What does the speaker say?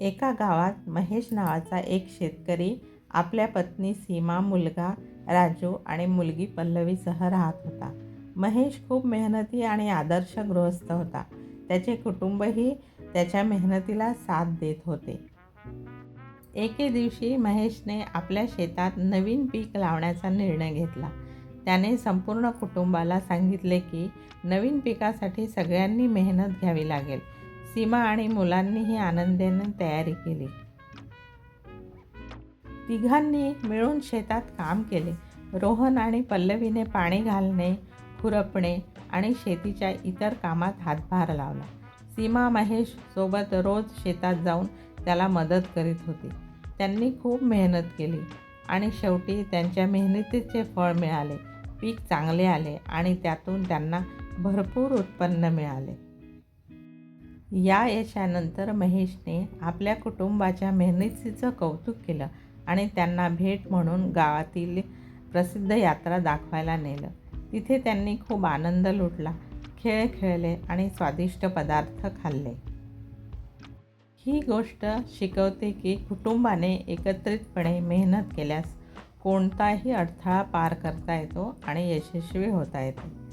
एका गावात महेश नावाचा एक शेतकरी आपल्या पत्नी सीमा मुलगा राजू आणि मुलगी पल्लवीसह राहत होता. महेश खूप मेहनती आणि आदर्श गृहस्थ होता. त्याचे कुटुंबही त्याच्या मेहनतीला साथ देत होते. एके दिवशी महेशने आपल्या शेतात नवीन पीक लावण्याचा निर्णय घेतला. त्याने संपूर्ण कुटुंबाला सांगितले की नवीन पिकासाठी सगळ्यांनी मेहनत घ्यावी लागेल. सीमा आणि मुलांनीही आनंदाने तयारी केली. तिघांनी मिळून शेतात काम केले. रोहन आणि पल्लवीने पाणी घालणे खुरपणे आणि शेतीच्या इतर कामात हातभार लावला. सीमा महेश सोबत रोज शेतात जाऊन त्याला मदत करीत होती. त्यांनी खूप मेहनत केली आणि शेवटी त्यांच्या मेहनतीचे फळ मिळाले. पीक चांगले आले आणि त्यातून त्यांना भरपूर उत्पन्न मिळाले. या यशानंतर महेशने आपल्या कुटुंबाच्या मेहनतीचं कौतुक केलं आणि त्यांना भेट म्हणून गावातील प्रसिद्ध यात्रा दाखवायला नेलं. तिथे त्यांनी खूप आनंद लुटला खेळ खेळले आणि स्वादिष्ट पदार्थ खाल्ले. ही गोष्ट शिकवते की कुटुंबाने एकत्रितपणे मेहनत केल्यास कोणताही अडथळा पार करता येतो आणि यशस्वी होता येतो.